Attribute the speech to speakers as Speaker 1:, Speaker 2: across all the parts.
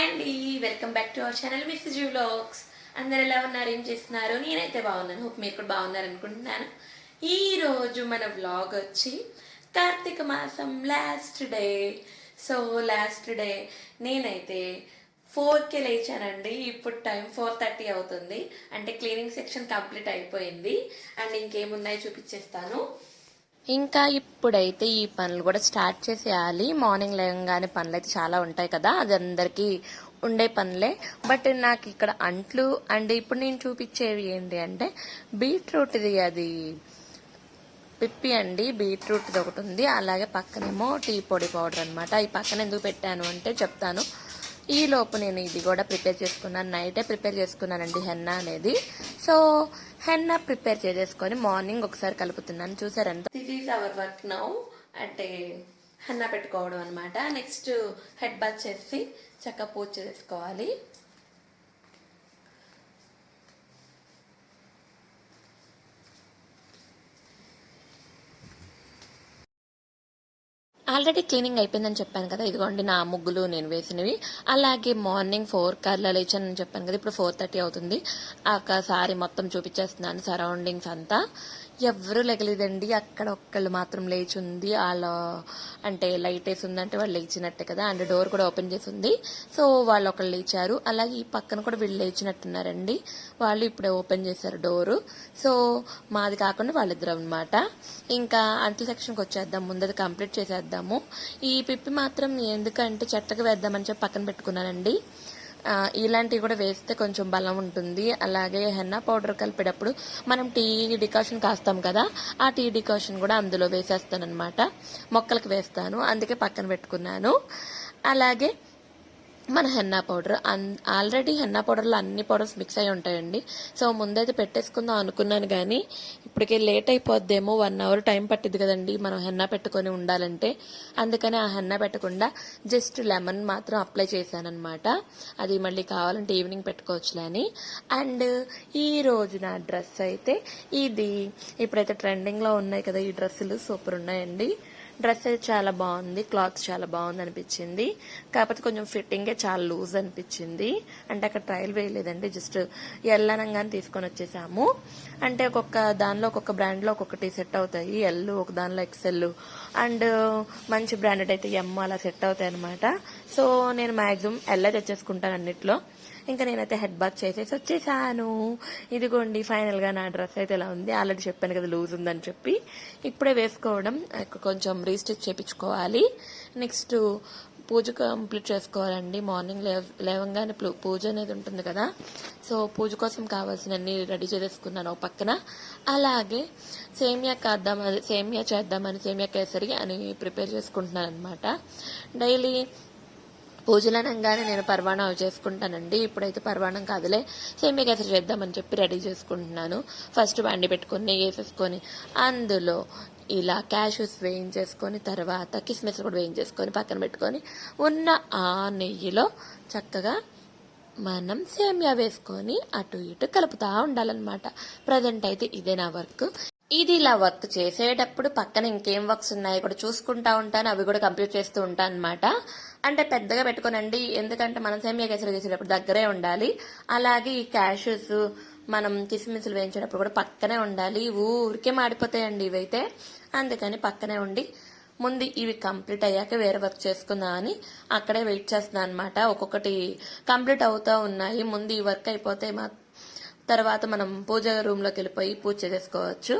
Speaker 1: Hi అండి welcome back to our channel Miss Ju vlogs. అందరు ఎలా ఉన్నారు? ఏం చేస్తున్నారు? నేనైతే బాగున్నాను. హోప్ మీరు కూడా బాగున్నారు అనుకుంటున్నాను ఈరోజు మన వ్లాగ్ వచ్చి కార్తీక మాసం last day so last day నేనైతే ఫోర్కి లేచానండి. ఇప్పుడు టైం ఫోర్ థర్టీ అవుతుంది. అంటే క్లీనింగ్ సెక్షన్ కంప్లీట్ అయిపోయింది. అండ్ ఇంకేమున్నాయో చూపించేస్తాను ఇంకా ఇప్పుడైతే ఈ పనులు కూడా స్టార్ట్ చేసేయాలి. మార్నింగ్ లేవగానే పనులు అయితే చాలా ఉంటాయి కదా అది అందరికీ ఉండే పనులే. బట్ నాకు ఇక్కడ అంట్లు అండ్ ఇప్పుడు నేను చూపించేవి ఏంటి అంటే బీట్రూట్ది అది. పిప్పి అండి బీట్రూట్ది ఒకటి ఉంది. అలాగే పక్కనేమో టీ పొడి పౌడర్ అనమాట ఈ పక్కన ఎందుకు పెట్టాను అంటే చెప్తాను. ఈ లోపు నేను ఇది కూడా ప్రిపేర్ చేసుకున్నాను. నైటే ప్రిపేర్ చేసుకున్నానండి హెన్నా అనేది. సో హెన్నా ప్రిపేర్ చేసేసుకొని మార్నింగ్ ఒకసారి కలుపుతున్నాను. చూసారంత this is our work now అంటే హెన్నా పెట్టుకోవడం అనమాట నెక్స్ట్ హెడ్ బాత్ చేసి చక్కగా పూజ చేసుకోవాలి. ఆల్రెడీ క్లీనింగ్ అయిపోయిందని చెప్పాను కదా ఇదిగోండి నా ముగ్గులు నేను వేసినవి. అలాగే మార్నింగ్ ఫోర్ కల్లా లేచానని చెప్పాను కదా ఇప్పుడు ఫోర్ థర్టీ అవుతుంది. ఒకసారి మొత్తం చూపించేస్తున్నాను సరౌండింగ్స్ అంతా. ఎవరు లెగలేదండి అక్కడ ఒక్కళ్ళు మాత్రం లేచి ఉంది వాళ్ళ అంటే లైట్ వేసి ఉందంటే వాళ్ళు లేచినట్టే కదా అండ్ డోర్ కూడా ఓపెన్ చేసి ఉంది సో వాళ్ళు ఒకళ్ళు లేచారు. అలాగే ఈ పక్కన కూడా వీళ్ళు లేచినట్టున్నారండి. వాళ్ళు ఇప్పుడే ఓపెన్ చేశారు డోరు. సో మాది కాకుండా వాళ్ళిద్దరు అనమాట ఇంకా అంట్ల సెక్షన్కి వచ్చేద్దాం ముందది కంప్లీట్ చేసేద్దాం చేసేద్దాము ఈ పిప్పి మాత్రం ఎందుకంటే చెట్టకు వేద్దామని చెప్పి పక్కన పెట్టుకున్నానండి. ఇలాంటివి కూడా వేస్తే కొంచెం బలం ఉంటుంది. అలాగే హెన్నా పౌడర్ కలిపేటప్పుడు మనం టీ డికాషన్ కాస్తాం కదా ఆ టీ డికాషన్ కూడా అందులో వేసేస్తాను అనమాట మొక్కలకు వేస్తాను. అందుకే పక్కన పెట్టుకున్నాను. అలాగే మన హెన్నా పౌడర్. ఆల్రెడీ హెన్నా పౌడర్లో అన్ని పౌడర్స్ మిక్స్ అయి ఉంటాయండి. సో ముందైతే పెట్టేసుకుందాం అనుకున్నాను కానీ ఇప్పటికే లేట్ అయిపోద్దేమో వన్ అవర్ టైం పట్టింది కదండి మనం హెన్నా పెట్టుకొని ఉండాలంటే. అందుకని ఆ హెన్నా పెట్టకుండా జస్ట్ లెమన్ మాత్రం అప్లై చేశానమాట అది మళ్ళీ కావాలంటే ఈవినింగ్ పెట్టుకోవచ్చులే అని. అండ్ ఈ రోజు నా డ్రెస్ అయితే ఇది ఇప్పుడైతే ట్రెండింగ్లో ఉన్నాయి కదా ఈ డ్రెస్సులు సూపర్ ఉన్నాయండి. డ్రెస్ అయితే చాలా బాగుంది క్లాత్ చాలా బాగుంది అనిపించింది. కాకపోతే కొంచెం ఫిట్టింగే చాలా లూజ్ అనిపించింది. అంటే అక్కడ ట్రయల్ వేయలేదండి జస్ట్ ఎల్లనంగానే తీసుకొని వచ్చేసాము. అంటే ఒక్కొక్క దానిలో ఒక్కొక్క బ్రాండ్లో ఒక్కొక్కటి సెట్ అవుతాయి ఎల్ ఒక దానిలో ఎక్సెల్ అండ్ మంచి బ్రాండెడ్ అయితే ఎమ్ అలా సెట్ అవుతాయి అనమాట సో నేను మాక్సిమం ఎల్లే తెచ్చేసుకుంటాను అన్నిట్లో. ఇంకా నేనైతే హెడ్ బాత్ చేసేసి వచ్చేసాను. ఇదిగోండి ఫైనల్గా నా డ్రెస్ అయితే ఇలా ఉంది? ఆల్రెడీ చెప్పాను కదా లూజ్ ఉందని చెప్పి. ఇప్పుడే వేసుకోవడం కొంచెం రీస్టిచ్ చేపించుకోవాలి. నెక్స్ట్ పూజ కంప్లీట్ చేసుకోవాలండి. మార్నింగ్ లేవ లేవంగానే పూజ అనేది ఉంటుంది కదా. సో పూజ కోసం కావాల్సినన్ని రెడీ చేసేసుకున్నాను పక్కన. అలాగే సేమియా కాద్దామని సేమియా చేద్దామని సేమియా కేసరి అని ప్రిపేర్ చేసుకుంటున్నాను అనమాట డైలీ పూజలు నేను పర్వాణం అవి చేసుకుంటానండి. ఇప్పుడైతే పర్వాణం కాదులే. సేమియా కేసరి చేద్దామని చెప్పి రెడీ చేసుకుంటున్నాను. ఫస్ట్ బండి పెట్టుకొని నెయ్యి వేసేసుకొని అందులో ఇలా క్యాష్యూస్ వేయించేసుకొని తర్వాత కిస్మిస్ కూడా వేయించేసుకొని పక్కన పెట్టుకొని ఉన్న ఆ నెయ్యిలో చక్కగా మనం సేమియా వేసుకొని అటు ఇటు కలుపుతూ ఉండాలన్నమాట. ప్రజెంట్ అయితే ఇదే నా వర్క్ ఇది ఇలా వర్క్ చేసేటప్పుడు పక్కన ఇంకేం వర్క్స్ ఉన్నాయో కూడా చూసుకుంటా ఉంటాను అవి కూడా కంప్లీట్ చేస్తూ ఉంటాను అనమాట అంటే పెద్దగా పెట్టుకోనండి ఎందుకంటే మనం సేమియా కేసులు చేసేటప్పుడు దగ్గరే ఉండాలి. అలాగే ఈ క్యాషెస్ మనం కిస్మిస్లు వేయించేటప్పుడు కూడా పక్కనే ఉండాలి. ఊరికే మాడిపోతాయండి ఇవైతే. అందుకని పక్కనే ఉండి ముందు ఇవి కంప్లీట్ అయ్యాక వేరే వర్క్ చేసుకుందాం అని అక్కడే వెయిట్ చేస్తున్నాను అనమాట ఒక్కొక్కటి కంప్లీట్ అవుతూ ఉన్నాయి. ముందు ఈ వర్క్ అయిపోతే మా తర్వాత మనం పూజ రూమ్లోకి వెళ్ళిపోయి పూజ చేసుకోవచ్చు.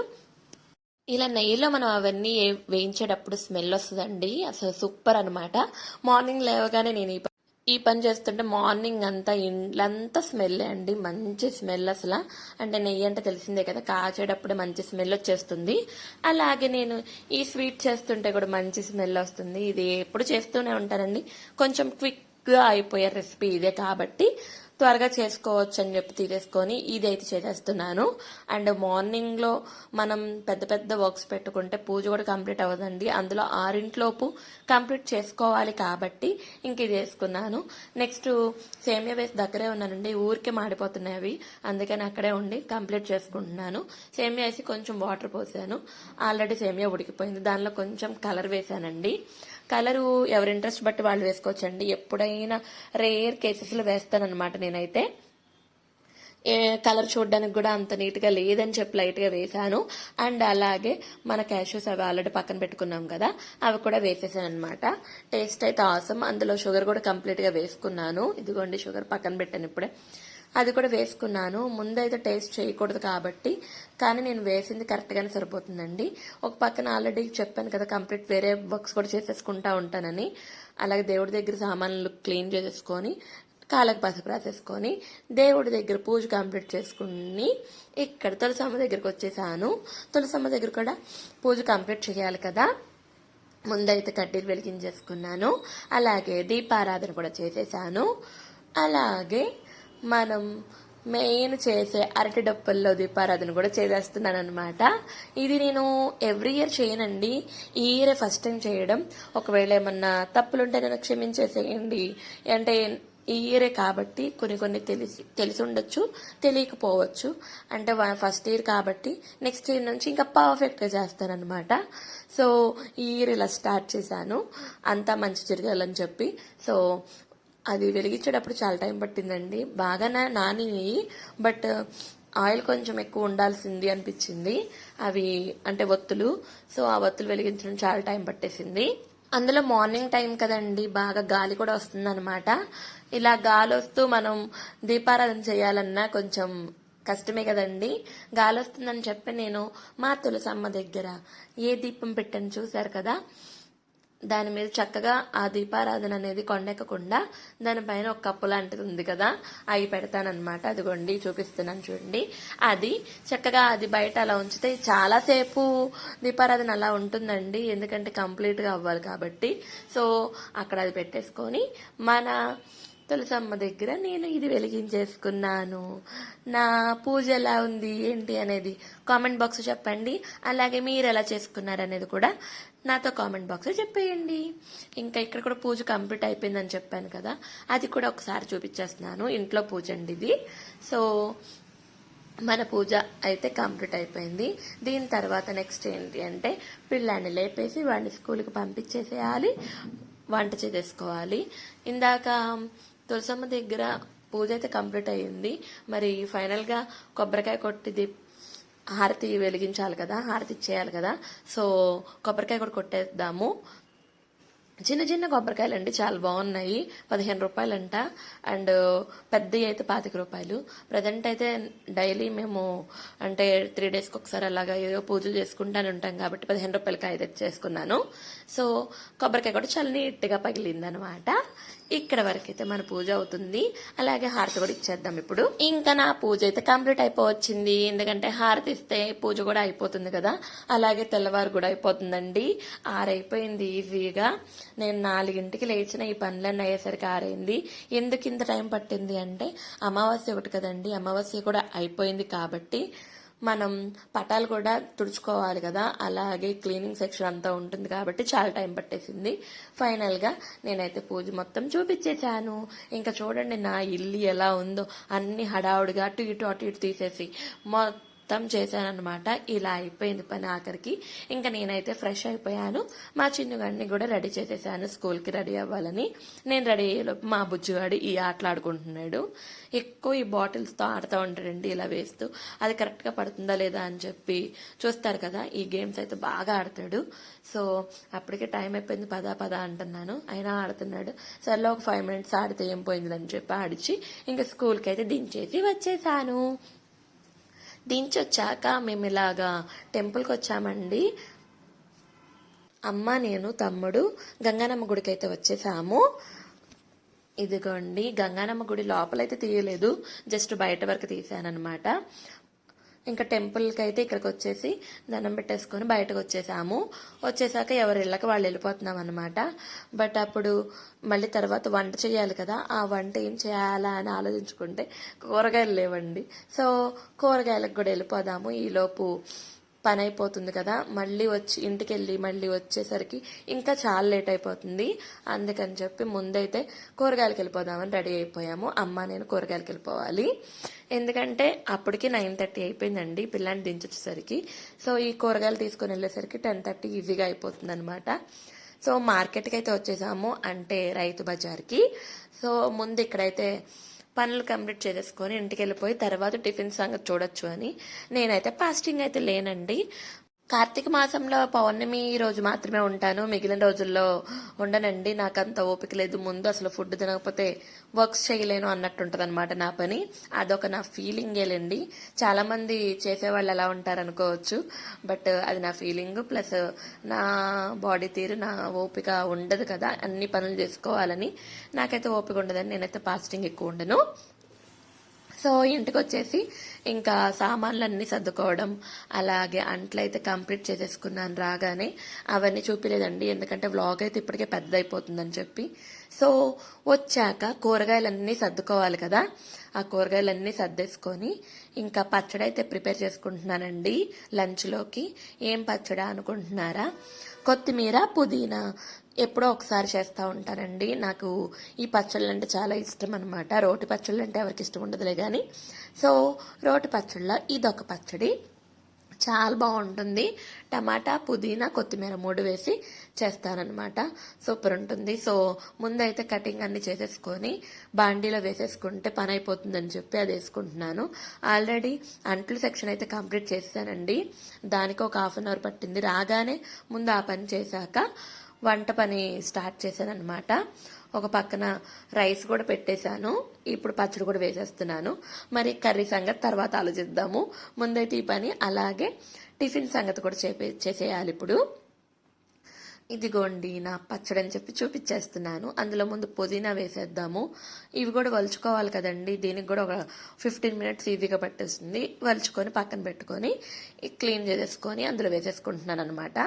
Speaker 1: ఇలా నెయ్యిలో మనం అవన్నీ వేయించేటప్పుడు స్మెల్ వస్తుందండి. అసలు సూపర్ అనమాట మార్నింగ్ లేవగానే నేను ఈ ఈ పని చేస్తుంటే మార్నింగ్ అంతా ఇండ్లంతా స్మెల్ అండి. మంచి స్మెల్ అసలు. అంటే నెయ్యి అంటే తెలిసిందే కదా కాచేటప్పుడు మంచి స్మెల్ వచ్చేస్తుంది. అలాగే నేను ఈ స్వీట్ చేస్తుంటే కూడా మంచి స్మెల్ వస్తుంది. ఇది ఎప్పుడు చేస్తూనే ఉంటానండి. కొంచెం క్విక్గా అయిపోయే రెసిపీ ఇదే కాబట్టి. త్వరగా చేసుకోవచ్చు అని చెప్పి తీసేసుకొని ఇదైతే చేసేస్తున్నాను. అండ్ మార్నింగ్లో మనం పెద్ద పెద్ద వర్క్స్ పెట్టుకుంటే పూజ కూడా కంప్లీట్ అవ్వదండి. అందులో ఆరింట్లోపు కంప్లీట్ చేసుకోవాలి కాబట్టి ఇంక ఇది వేసుకున్నాను. నెక్స్ట్ సేమియా వేసి దగ్గరే ఉన్నానండి. ఊరికే మాడిపోతున్నాయి అవి. అందుకని అక్కడే ఉండి కంప్లీట్ చేసుకుంటున్నాను. సేమియా వేసి కొంచెం వాటర్ పోసాను. ఆల్రెడీ సేమియా ఉడికిపోయింది. దానిలో కొంచెం కలర్ వేసానండి. కలరు ఎవరి ఇంట్రెస్ట్ బట్టి వాళ్ళు వేసుకోవచ్చండి. ఎప్పుడైనా రేర్ కేసెస్లో వేస్తానన్నమాట నేనైతే. ఏ కలర్ చూడడానికి కూడా అంత నీట్గా లేదని చెప్పి లైట్గా వేశాను. అండ్ అలాగే మన క్యాషూస్ అవి ఆల్రెడీ పక్కన పెట్టుకున్నాం కదా అవి కూడా వేసేసాను అనమాట టేస్ట్ అయితే ఆసం అందులో షుగర్ కూడా కంప్లీట్గా వేసుకున్నాను. ఇదిగోండి షుగర్ పక్కన పెట్టాను ఇప్పుడే. అది కూడా వేసుకున్నాను. ముందైతే టేస్ట్ చేయకూడదు కాబట్టి కానీ నేను వేసింది కరెక్ట్గానే సరిపోతుందండి. ఒక పక్కన ఆల్రెడీ చెప్పాను కదా కంప్లీట్ వేరే వర్క్స్ కూడా చేసేసుకుంటా ఉంటానని. అలాగే దేవుడి దగ్గర సామాన్లు క్లీన్ చేసేసుకొని కాళ్ళకు పసుపు రాసేసుకొని దేవుడి దగ్గర పూజ కంప్లీట్ చేసుకుని ఇక్కడ తులసమ్మ దగ్గరకు వచ్చేసాను. తులసమ్మ దగ్గర కూడా పూజ కంప్లీట్ చేయాలి కదా. ముందైతే కడ్డీలు వెలిగించేసుకున్నాను. అలాగే దీపారాధన కూడా చేసేసాను. అలాగే మనం మెయిన్ చేసే అరటి డప్పుల్లో దీపారాధన కూడా చేసేస్తున్నాను అనమాట ఇది నేను ఎవ్రీ ఇయర్ చేయనండి. ఈ ఇయర్ ఫస్ట్ టైం చేయడం. ఒకవేళ ఏమన్నా తప్పులుంటే నేను క్షమించేసేయండి. అంటే ఈ ఇయరే కాబట్టి కొన్ని కొన్ని తెలిసి తెలిసి ఉండొచ్చు తెలియకపోవచ్చు. అంటే ఫస్ట్ ఇయర్ కాబట్టి నెక్స్ట్ ఇయర్ నుంచి ఇంకా పర్ఫెక్ట్గా చేస్తానన్నమాట. సో ఈ ఇయర్ ఇలా స్టార్ట్ చేశాను. అంతా మంచి జరగాలని చెప్పి. సో అది వెలిగించేటప్పుడు చాలా టైం పట్టిందండి. బాగా నానినాయి. బట్ uh, ఆయిల్ కొంచెం ఎక్కువ ఉండాల్సింది అనిపించింది. అవి అంటే ఒత్తులు. సో ఆ ఒత్తులు వెలిగించడం చాలా టైం పట్టేసింది. అందులో మార్నింగ్ టైం కదండి బాగా గాలి కూడా వస్తుందన్నమాట. ఇలా గాలి వస్తూ మనం దీపారాధన చేయాలన్నా కొంచెం కష్టమే కదండి. గాలి వస్తుందని చెప్పి నేను మా తులసమ్మ దగ్గర ఏ దీపం పెట్టని చూశారు కదా? దాని మీద చక్కగా ఆ దీపారాధన అనేది కొండెక్కకుండా దానిపైన ఒక కప్పు లాంటిది ఉంది కదా అవి పెడతానమాట అదిగోండి చూపిస్తున్నాను చూడండి. అది చక్కగా అది బయట అలా ఉంచితే చాలాసేపు దీపారాధన అలా ఉంటుందండి. ఎందుకంటే కంప్లీట్గా అవ్వాలి కాబట్టి. సో అక్కడ అది పెట్టేసుకొని మన తులసమ్మ దగ్గర నేను ఇది వెలిగించేసుకున్నాను. నా పూజ ఎలా ఉంది ఏంటి అనేది కామెంట్ బాక్స్ చెప్పండి. అలాగే మీరు ఎలా చేసుకున్నారు అనేది కూడా నాతో కామెంట్ బాక్స్లో చెప్పేయండి. ఇంకా ఇక్కడ కూడా పూజ కంప్లీట్ అయిపోయిందని చెప్పాను కదా. అది కూడా ఒకసారి చూపించేస్తున్నాను. ఇంట్లో పూజ అండి ఇది. సో మన పూజ అయితే కంప్లీట్ అయిపోయింది. దీని తర్వాత నెక్స్ట్ ఏంటి అంటే పిల్లాన్ని లేపేసి వాడిని స్కూల్కి పంపించేసేయాలి. వంట చేసేసుకోవాలి. ఇందాక తులసమ్మ దగ్గర పూజ అయితే కంప్లీట్ అయ్యింది. మరి ఫైనల్గా కొబ్బరికాయ కొట్టి హారతి వెలిగించాలి కదా హారతి ఇచ్చేయాలి కదా. సో కొబ్బరికాయ కూడా కొట్టేద్దాము. చిన్న చిన్న కొబ్బరికాయలు అండి చాలా బాగున్నాయి. పదిహేను రూపాయలంట. అండ్ పెద్దవి అయితే పాతిక రూపాయలు. ప్రజెంట్ అయితే డైలీ మేము అంటే త్రీ డేస్కి ఒకసారి అలాగా ఏదో పూజలు చేసుకుంటానే ఉంటాం కాబట్టి పదిహేను రూపాయలకి అయితే చేసుకున్నాను సో కొబ్బరికాయ కూడా చాలా నీట్గా పగిలింది అనమాట ఇక్కడ వరకైతే మన పూజ అవుతుంది. అలాగే హారతి కూడా ఇచ్చేద్దాం ఇప్పుడు. ఇంకా నా పూజ అయితే కంప్లీట్ అయిపోవచ్చింది. ఎందుకంటే హారతి ఇస్తే పూజ కూడా అయిపోతుంది కదా. అలాగే తెల్లవారు కూడా అయిపోతుందండి. ఆరైపోయింది ఈజీగా. నేను నాలుగింటికి లేచిన ఈ పనులన్నీ అయ్యేసరికి ఆరైంది. ఎందుకు ఇంత టైం పట్టింది అంటే అమావాస్య ఒకటి కదండి. అమావాస్య కూడా అయిపోయింది కాబట్టి మనం పటాలు కూడా తుడుచుకోవాలి కదా అలాగే క్లీనింగ్ సెక్షన్ అంతా ఉంటుంది కాబట్టి చాలా టైం పట్టేసింది. ఫైనల్గా నేనైతే పూజ మొత్తం చూపించేశాను. ఇంకా చూడండి నా ఇల్లు ఎలా ఉందో అన్ని హడావుడిగా అటు ఇటు అటు ఇటు తీసేసి మొత్తం మొత్తం చేశానమాట ఇలా అయిపోయింది పని ఆఖరికి. ఇంకా నేనైతే ఫ్రెష్ అయిపోయాను. మా చిన్నగాడిని కూడా రెడీ చేసేసాను. స్కూల్కి రెడీ అవ్వాలని. నేను రెడీ అయ్యేలోపు మా బుజ్జిగాడు ఈ ఆటలాడుకుంటున్నాడు ఎక్కువ ఈ బాటిల్స్తో ఆడుతూ ఉంటాడండి ఇలా వేస్తూ. అది కరెక్ట్గా పడుతుందా లేదా అని చెప్పి చూస్తారు కదా ఈ గేమ్స్ అయితే బాగా ఆడతాడు. సో అప్పటికే టైం అయిపోయింది పదా పదా అంటున్నాను. అయినా ఆడుతున్నాడు. సర్లో ఒక ఫైవ్ మినిట్స్ ఆడితే ఏం పోయిందని చెప్పి ఆడిచి ఇంకా స్కూల్కి అయితే దించేసి వచ్చేసాను. దించొచ్చాక మేము ఇలాగా టెంపుల్కి వచ్చామండి. అమ్మ నేను తమ్ముడు గంగానమ్మ గుడికి అయితే వచ్చేసాము. ఇదిగోండి గంగానమ్మ గుడి లోపలైతే తీయలేదు జస్ట్ బయట వరకు తీసానమాట ఇంకా టెంపుల్కి అయితే ఇక్కడికి వచ్చేసి దండం పెట్టేసుకొని బయటకు వచ్చేసాము వచ్చేసాక ఎవరి ఇళ్ళకి వాళ్ళు వెళ్ళిపోతున్నాం అనమాట బట్ అప్పుడు మళ్ళీ తర్వాత వంట చేయాలి కదా ఆ వంట ఏం చేయాలా అని ఆలోచించుకుంటే కూరగాయలు లేవండి. సో కూరగాయలకు కూడా వెళ్ళిపోదాము. ఈలోపు పని అయిపోతుంది కదా. మళ్ళీ వచ్చి ఇంటికి వెళ్ళి మళ్ళీ వచ్చేసరికి ఇంకా చాలా లేట్ అయిపోతుంది అందుకని చెప్పి ముందైతే కూరగాయలకి వెళ్ళిపోదామని రెడీ అయిపోయాము. అమ్మ నేను కూరగాయలకి వెళ్ళిపోవాలి ఎందుకంటే అప్పటికి నైన్ థర్టీ అయిపోయిందండి. పిల్లాన్ని దించొచ్చేసరికి. సో ఈ కూరగాయలు తీసుకొని వెళ్ళేసరికి టెన్ థర్టీ ఈజీగా అయిపోతుంది అనమాట సో మార్కెట్కి అయితే వచ్చేసాము అంటే రైతు బజార్కి. సో ముందు ఇక్కడైతే పనులు కంప్లీట్ చేసేసుకొని ఇంటికి వెళ్ళిపోయి తర్వాత టిఫిన్ సంగతి చూడొచ్చు అని నేనైతే ఫాస్టింగ్ అయితే లేనండి. కార్తీక మాసంలో పౌర్ణమి రోజు మాత్రమే ఉంటాను. మిగిలిన రోజుల్లో ఉండనండి. నాకు అంత ఓపిక లేదు. ముందు అసలు ఫుడ్ తినకపోతే వర్క్స్ చేయలేను అన్నట్టు ఉంటుంది అనమాట నా పని. అదొక నా ఫీలింగేలండి చాలా మంది చేసేవాళ్ళు ఎలా ఉంటారు అనుకోవచ్చు బట్ అది నా ఫీలింగ్. ప్లస్ నా బాడీ తీరు నా ఓపిక ఉండదు కదా. అన్ని పనులు చేసుకోవాలని నాకైతే ఓపిక ఉండదని నేనైతే ఫాస్టింగ్ ఎక్కువ ఉండను. సో ఇంటికి వచ్చేసి ఇంకా సామాన్లన్నీ సర్దుకోవడం అలాగే అంట్లు అయితే కంప్లీట్ చేసేసుకున్నాను రాగానే. అవన్నీ చూపిలేదండి ఎందుకంటే వ్లాగ్ అయితే ఇప్పటికే పెద్ద అయిపోతుందని చెప్పి. సో వచ్చాక కూరగాయలన్నీ సర్దుకోవాలి కదా ఆ కూరగాయలన్నీ సర్దేసుకొని ఇంకా పచ్చడి అయితే ప్రిపేర్ చేసుకుంటున్నానండి లంచ్లోకి ఏం పచ్చడా అనుకుంటున్నారా? కొత్తిమీర పుదీనా ఎప్పుడో ఒకసారి చేస్తూ ఉంటానండి. నాకు ఈ పచ్చళ్ళు అంటే చాలా ఇష్టం అనమాట రోటి పచ్చళ్ళు అంటే ఎవరికి ఇష్టం ఉండదులే కానీ సో రోటి పచ్చళ్ళ ఇదొక పచ్చడి. చాలా బాగుంటుంది. టమాటా పుదీనా కొత్తిమీర మూడు వేసి చేస్తానన్నమాట సూపర్ ఉంటుంది. సో ముందైతే కటింగ్ అన్ని చేసేసుకొని బాండీలో వేసేసుకుంటే పని అయిపోతుందని చెప్పి అది వేసుకుంటున్నాను. ఆల్రెడీ అంట్లు సెక్షన్ అయితే కంప్లీట్ చేశానండి దానికి ఒక హాఫ్ అన్ అవర్ పట్టింది. రాగానే ముందు ఆ పని చేశాక వంట పని స్టార్ట్ చేశాను అనమాట ఒక పక్కన రైస్ కూడా పెట్టేశాను. ఇప్పుడు పచ్చడి కూడా వేసేస్తున్నాను. మరి కర్రీ సంగతి తర్వాత ఆలోచిద్దాము. ముందైతే ఈ పని అలాగే టిఫిన్ సంగతి కూడా చేపే చేసేయాలి ఇప్పుడు. ఇదిగోండి నా పచ్చడి అని చెప్పి చూపించేస్తున్నాను అందులో ముందు పుదీనా వేసేద్దాము. ఇవి కూడా వలుచుకోవాలి కదండి దీనికి కూడా ఒక ఫిఫ్టీన్ మినిట్స్ ఈజీగా పట్టేస్తుంది. వలుచుకొని పక్కన పెట్టుకొని క్లీన్ చేసేసుకొని అందులో వేసేసుకుంటున్నాను అనమాట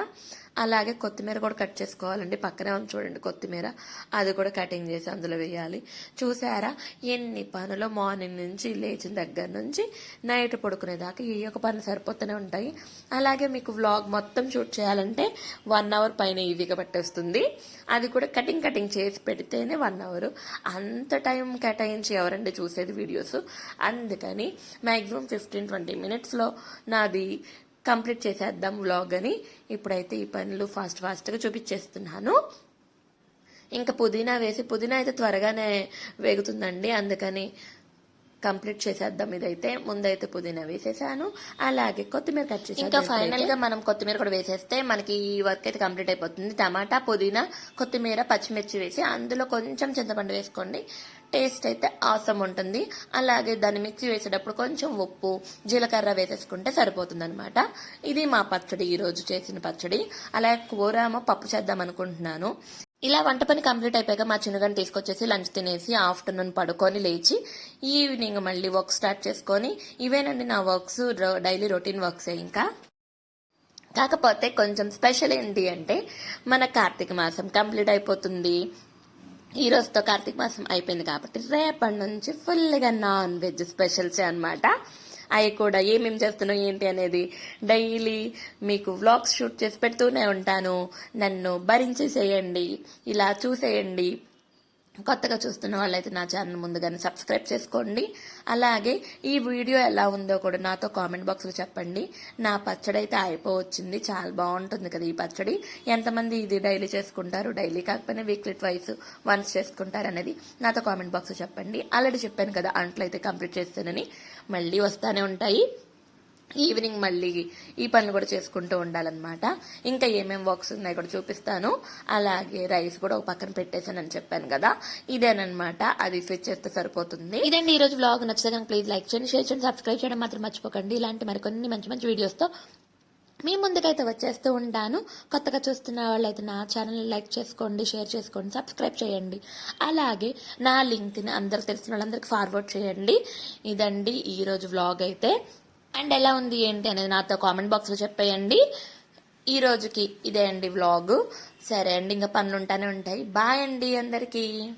Speaker 1: అలాగే కొత్తిమీర కూడా కట్ చేసుకోవాలండి పక్కనే ఉంది చూడండి కొత్తిమీర. అది కూడా కటింగ్ చేసి అందులో వేయాలి. చూసారా ఎన్ని పనులు మార్నింగ్ నుంచి లేచిన దగ్గర నుంచి నైట్ పడుకునేదాకా ఈ యొక్క పనులు సరిపోతూనే ఉంటాయి. అలాగే మీకు వ్లాగ్ మొత్తం షూట్ చేయాలంటే వన్ అవర్ పైన ఈజీగా పట్టేస్తుంది. అది కూడా కటింగ్ కటింగ్ చేసి పెడితేనే వన్ అవర్ అంత టైం కేటాయించి ఎవరండి చూసేది వీడియోస్ అందుకని మ్యాక్సిమం ఫిఫ్టీన్ ట్వంటీ మినిట్స్లో నాది కంప్లీట్ చేసేద్దాం వ్లాగ్ అని ఇప్పుడైతే ఈ పనులు ఫాస్ట్ ఫాస్ట్గా చూపించేస్తున్నాను. ఇంకా పుదీనా వేసి పుదీనా అయితే త్వరగానే వేగుతుందండి. అందుకని కంప్లీట్ చేసేద్దాం. ఇదైతే ముందైతే పుదీనా వేసేసాను. అలాగే కొత్తిమీర కట్ చేసి ఇంకా ఫైనల్గా మనం కొత్తిమీర కూడా వేసేస్తే మనకి ఈ వర్క్ అయితే కంప్లీట్ అయిపోతుంది. టమాటా పుదీనా కొత్తిమీర పచ్చిమిర్చి వేసి అందులో కొంచెం చింతపండు వేసుకోండి. టేస్ట్ అయితే ఆసం ఉంటుంది. అలాగే దాన్ని మిక్సీ వేసేటప్పుడు కొంచెం ఉప్పు జీలకర్ర వేసేసుకుంటే సరిపోతుంది అనమాట ఇది మా పచ్చడి ఈ రోజు చేసిన పచ్చడి. అలాగే కూర పప్పు చేద్దాం అనుకుంటున్నాను. ఇలా వంట పని కంప్లీట్ అయిపోయాక మా చిన్నగాని తీసుకొచ్చేసి లంచ్ తినేసి ఆఫ్టర్నూన్ పడుకొని లేచి ఈవినింగ్ మళ్ళీ వర్క్ స్టార్ట్ చేసుకొని ఇవేనండి నా వర్క్స్ డైలీ రొటీన్ వర్క్స్ ఇంకా. కాకపోతే కొంచెం స్పెషల్ ఏంటి అంటే మన కార్తీక మాసం కంప్లీట్ అయిపోతుంది. ఈ రోజుతో కార్తీక మాసం అయిపోయింది కాబట్టి రేపటి నుంచి ఫుల్గా నాన్ వెజ్ స్పెషల్సే అనమాట అవి కూడా ఏమేమి చేస్తున్నావు ఏంటి అనేది డైలీ మీకు వ్లాగ్స్ షూట్ చేసి పెడుతూనే ఉంటాను. నన్ను భరించేసేయండి. ఇలా చూసేయండి. కొత్తగా చూస్తున్న వాళ్ళైతే నా ఛానల్ ముందుగానే సబ్స్క్రైబ్ చేసుకోండి. అలాగే ఈ వీడియో ఎలా ఉందో కూడా నాతో కామెంట్ బాక్స్లో చెప్పండి. నా పచ్చడి అయితే అయిపోవచ్చింది. చాలా బాగుంటుంది కదా ఈ పచ్చడి. ఎంతమంది ఇది డైలీ చేసుకుంటారు? డైలీ కాకపోయినా వీక్లీ ట్వైస్ వన్స్ చేసుకుంటారు అనేది నాతో కామెంట్ బాక్స్లో చెప్పండి. ఆల్రెడీ చెప్పాను కదా అంట్లో అయితే కంప్లీట్ చేస్తానని. మళ్ళీ వస్తానే ఉంటాయి. ఈవినింగ్ మళ్ళీ ఈ పనులు కూడా చేసుకుంటూ ఉండాలన్నమాట. ఇంకా ఏమేమి వర్క్స్ ఉన్నాయో కూడా చూపిస్తాను. అలాగే రైస్ కూడా ఒక పక్కన పెట్టేసానని చెప్పాను కదా. ఇదేనమాట అది స్విచ్ చేస్తే సరిపోతుంది. ఇదండి ఈ రోజు వ్లాగ్ నచ్చితే కనుక ప్లీజ్ లైక్ చేయండి షేర్ చేయండి సబ్స్క్రైబ్ చేయడం మాత్రం మర్చిపోకండి. ఇలాంటి మరికొన్ని మంచి మంచి వీడియోస్తో మీ ముందుకైతే వచ్చేస్తూ ఉంటాను. కొత్తగా చూస్తున్న వాళ్ళైతే నా ఛానల్ లైక్ చేసుకోండి షేర్ చేసుకోండి సబ్స్క్రైబ్ చేయండి. అలాగే నా లింక్ని అందరికి తెలిసిన వాళ్ళందరికీ ఫార్వర్డ్ చేయండి. ఇదండి ఈరోజు వ్లాగ్ అయితే. అండ్ ఎలా ఉంది ఏంటి అనేది నాతో కామెంట్ బాక్స్లో చెప్పేయండి. ఈ రోజుకి ఇదే అండి వ్లాగ్. సరే అండి ఇంకా పనులు ఉంటానే ఉంటాయి. బాయ్ అండి అందరికీ.